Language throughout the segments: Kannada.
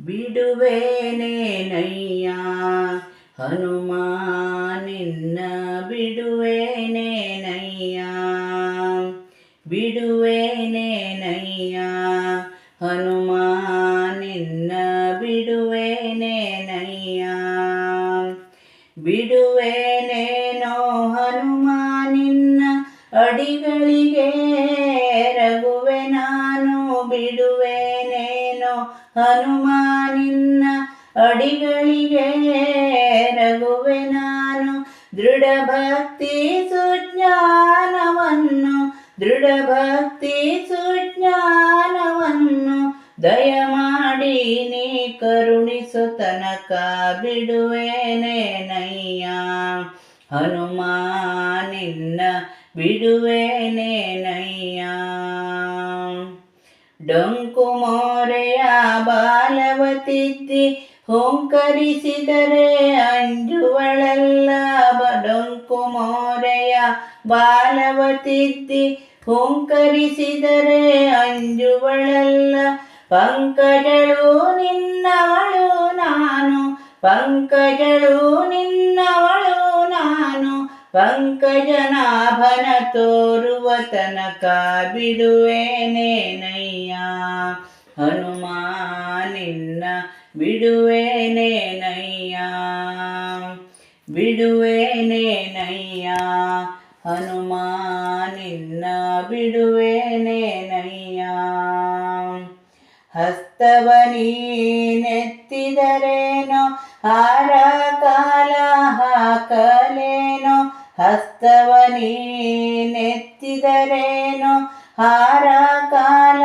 ಬಿಡುವೇನೇನಯ್ಯ ಹನುಮಾನಿನ್ನ ಬಿಡುವೇನೇನಯ್ಯ ಬಿಡುವೇನೇನಯ್ಯ ಹನುಮಾನಿನ್ನ ಬಿಡುವೇನೇನಯ್ಯ ಬಿಡುವೇನೇನೋ ಹನುಮಾನಿನ್ನ ಅಡಿಗಳಿಗೆ ರಘುವೆ ನಾನು ಬಿಡುವೇನೇನೋ ಹನುಮಾನಿನ್ನ ಅಡಿಗಳಿಗೆ ರಘುವೆ ನಾನು ದೃಢ ಭಕ್ತಿ ಸುಜ್ಞಾನವನ್ನು ದೃಢ ಭಕ್ತಿ ಸುಜ್ಞಾನವನ್ನು ದಯಮಾಡಿ ನೀ ಕರುಣಿಸು ತನಕ ಬಿಡುವೇನೇನಯ್ಯ ಹನುಮಾನಿನ್ನ ಬಿಡುವೇನೇನಯ್ಯ ಡೊಂಕು ಮೋರೆಯ ಬಾಲವತಿದ್ದಿ ಹೊಂಕರಿಸಿದರೆ ಅಂಜುವಳಲ್ಲ ಡೊಂಕು ಮೋರೆಯ ಬಾಲವತಿದ್ದಿ ಹೊಂಕರಿಸಿದರೆ ಅಂಜುವಳಲ್ಲ ಪಂಕಜಳು ನಿನ್ನವಳು ನಾನು ಪಂಕಜಳು ನಿನ್ನವಳು ನಾನು ಪಂಕಜನಾಭನ ತೋರುವ ತನಕ ಬಿಡುವೇನೇನಯ್ಯ ಹನುಮಾನಿನ್ನ ಬಿಡುವೇನೇನಯ್ಯ ಬಿಡುವೇನೇನಯ್ಯ ಹನುಮಾನಿನ್ನ ಬಿಡುವೇನೇನಯ್ಯ ಹಸ್ತವನೀನೆತ್ತಿದರೇನೋ ಹಾರ ಕಾಲ ಹಾಕಲೇನೋ ಹಸ್ತವನೀನೆತ್ತಿದರೇನೋ ಹಾರ ಕಾಲ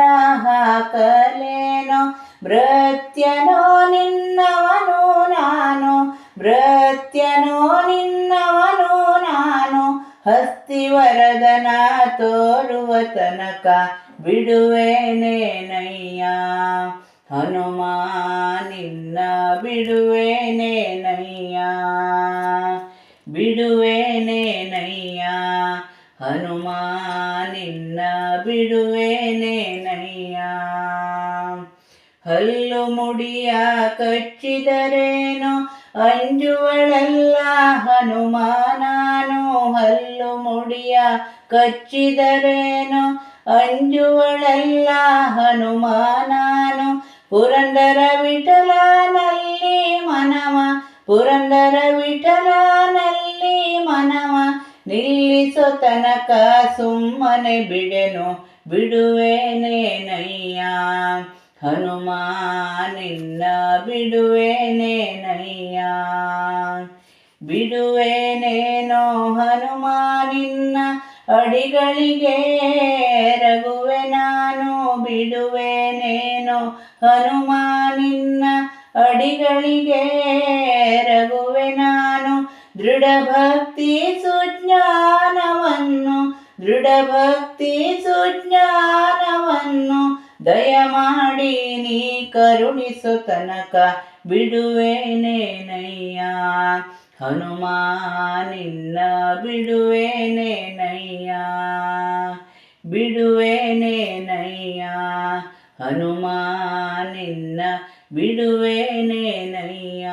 ಹಾಕಲೇನೋ ಭೃತ್ಯನೋ ನಿನ್ನವನು ನಾನು, ಭೃತ್ಯನೋ ನಿನ್ನವನು ನಾನು. ಹಸ್ತಿವರದನ ತೋರುವ ತನಕ ಬಿಡುವೇನೇನಯ್ಯ ಹನುಮಾನಿನ್ನ ಬಿಡುವೇನೇನಯ್ಯ ಬಿಡುವೇನೇನಯ್ಯ ಹನುಮಾನಿನ್ನ ಬಿಡುವೇನೇನಯ್ಯ ಹಲ್ಲು ಮುಡಿಯ ಕಚ್ಚಿದರೇನು, ಅಂಜುವಳಲ್ಲ ಹನುಮಾನಾನು, ಹಲ್ಲು ಮುಡಿಯ ಕಚ್ಚಿದರೇನು, ಅಂಜುವಳಲ್ಲ ಹನುಮಾನಾನು, ಪುರಂದರ ವಿಠಲನಲ್ಲಿ ಮನವ, ಪುರಂದರ ವಿಠಲನಲ್ಲಿ ಮನವ, ನಿಲ್ಲಿಸೋ ತನಕ ಸುಮ್ಮನೆ ಬಿಡೆನು, ಬಿಡುವೇನೇನಯ್ಯ? ಹನುಮಾನಿನ್ನ ಬಿಡುವೆನೇನೋ ಹನುಮ ನಿನ್ನ ಅಡಿಗಳಿಗೆ. ರಘುವೆ ನಾನು ಬಿಡುವೆನೇನೋ ಹನುಮ ನಿನ್ನ ಅಡಿಗಳಿಗೆ. ರಘುವೆ ನಾನು ದೃಢ ಭಕ್ತಿ ಸುಜ್ಞಾನವನ್ನು ದೃಢ ಭಕ್ತಿ ಸುಜ್ಞಾನವನ್ನು ದಯಮಾಡಿ ನೀ ಕರುಣಿಸು ತನಕ ಬಿಡುವೇನೇನಯ್ಯ ಹನುಮಾನಿನ್ನ ಬಿಡುವೇನೇನಯ್ಯ ಬಿಡುವೇನೇನಯ್ಯ ಹನುಮಾನಿನ್ನ ಬಿಡುವೇನೇನಯ್ಯ